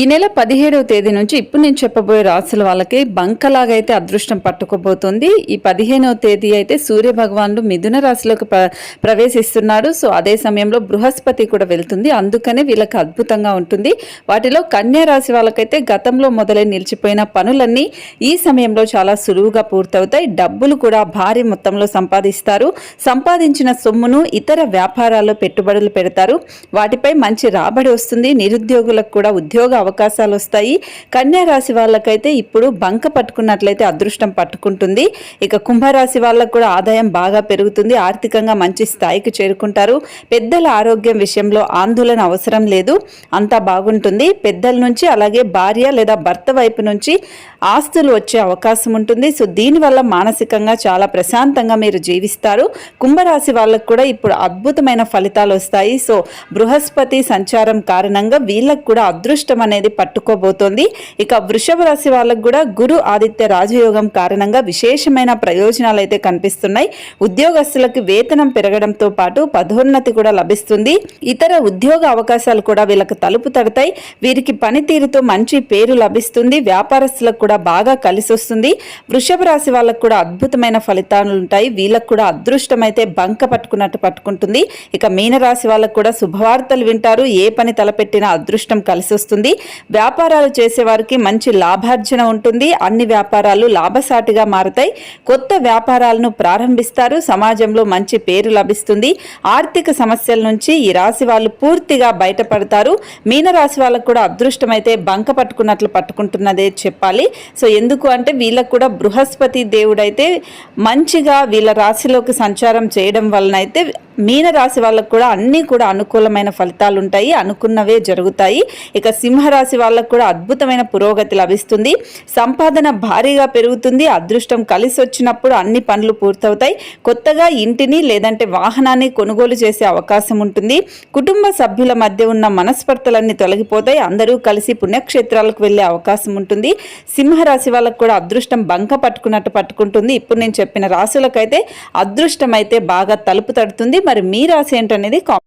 ఈ నెల పదిహేడవ తేదీ నుంచి ఇప్పుడు నేను చెప్పబోయే రాసుల వాళ్ళకి బంకలాగైతే అయితే అదృష్టం పట్టుకోబోతుంది. ఈ పదిహేనవ తేదీ అయితే సూర్య భగవానుడు మిథున రాశిలోకి ప్ర ప్రవేశిస్తున్నాడు. సో అదే సమయంలో బృహస్పతి కూడా వెళ్తుంది. అందుకనే వీళ్ళకి అద్భుతంగా ఉంటుంది. వాటిలో కన్యా రాశి వాళ్ళకైతే గతంలో మొదలై నిలిచిపోయిన పనులన్నీ ఈ సమయంలో చాలా సులువుగా పూర్తవుతాయి. డబ్బులు కూడా భారీ మొత్తంలో సంపాదిస్తారు. సంపాదించిన సొమ్మును ఇతర వ్యాపారాల్లో పెట్టుబడులు పెడతారు. వాటిపై మంచి రాబడి వస్తుంది. నిరుద్యోగులకు కూడా ఉద్యోగ అవకాశాలు వస్తాయి కన్యా రాశి వాళ్ళకైతే ఇప్పుడు బంక పట్టుకున్నట్లయితే అదృష్టం పట్టుకుంటుంది. ఇక కుంభరాశి వాళ్ళకు కూడా ఆదాయం బాగా పెరుగుతుంది. ఆర్థికంగా మంచి స్థాయికి చేరుకుంటారు. పెద్దల ఆరోగ్యం విషయంలో ఆందోళన అవసరం లేదు. అంతా బాగుంటుంది. పెద్దల నుంచి అలాగే భార్య లేదా భర్త వైపు నుంచి ఆస్తులు వచ్చే అవకాశం ఉంటుంది. సో దీనివల్ల మానసికంగా చాలా ప్రశాంతంగా మీరు జీవిస్తారు. కుంభరాశి వాళ్ళకు కూడా ఇప్పుడు అద్భుతమైన ఫలితాలు వస్తాయి సో బృహస్పతి సంచారం కారణంగా వీళ్ళకు కూడా అదృష్టం అనేది అనేది పట్టుకోబోతోంది. ఇక వృషభ రాశి వాళ్ళకు కూడా గురు ఆదిత్య రాజయోగం కారణంగా విశేషమైన ప్రయోజనాలు అయితే కనిపిస్తున్నాయి. ఉద్యోగస్తులకు వేతనం పెరగడంతో పాటు పదోన్నతి కూడా లభిస్తుంది. ఇతర ఉద్యోగ అవకాశాలు కూడా వీళ్ళకి తలుపు తడతాయి. వీరికి పనితీరుతో మంచి పేరు లభిస్తుంది. వ్యాపారస్తులకు కూడా బాగా కలిసి వస్తుంది వృషభ రాశి వాళ్ళకు కూడా అద్భుతమైన ఫలితాలు ఉంటాయి. వీళ్ళకు కూడా అదృష్టం అయితే బంక పట్టుకున్నట్టు పట్టుకుంటుంది. ఇక మీనరాశి వాళ్ళకు కూడా శుభవార్తలు వింటారు. ఏ పని తలపెట్టినా అదృష్టం కలిసి వస్తుంది వ్యాపారాలు చేసేవారికి మంచి లాభార్జన ఉంటుంది. అన్ని వ్యాపారాలు లాభసాటిగా మారుతాయి. కొత్త వ్యాపారాలను ప్రారంభిస్తారు. సమాజంలో మంచి పేరు లభిస్తుంది. ఆర్థిక సమస్యల నుంచి ఈ రాశి వాళ్ళు పూర్తిగా బయటపడతారు. మీనరాశి వాళ్ళకు కూడా అదృష్టం అయితే బంక పట్టుకున్నట్లు పట్టుకుంటున్నదే చెప్పాలి. సో ఎందుకు అంటే వీళ్ళకు కూడా బృహస్పతి దేవుడైతే మంచిగా వీళ్ళ రాశిలోకి సంచారం చేయడం వలన అయితే మీనరాశి వాళ్ళకు కూడా అన్నీ కూడా అనుకూలమైన ఫలితాలు ఉంటాయి అనుకున్నవే జరుగుతాయి. ఇక సింహరాశి వాళ్ళకు కూడా అద్భుతమైన పురోగతి లభిస్తుంది. సంపాదన భారీగా పెరుగుతుంది. అదృష్టం కలిసి వచ్చినప్పుడు అన్ని పనులు పూర్తవుతాయి. కొత్తగా ఇంటిని లేదంటే వాహనాన్ని కొనుగోలు చేసే అవకాశం ఉంటుంది. కుటుంబ సభ్యుల మధ్య ఉన్న మనస్పర్తలన్నీ తొలగిపోతాయి. అందరూ కలిసి పుణ్యక్షేత్రాలకు వెళ్ళే అవకాశం ఉంటుంది. సింహరాశి వాళ్ళకు కూడా అదృష్టం బంక పట్టుకున్నట్టు పట్టుకుంటుంది. ఇప్పుడు నేను చెప్పిన రాశులకైతే అదృష్టం అయితే బాగా తలుపు తడుతుంది. మరి మీ రాశి ఏంటనేది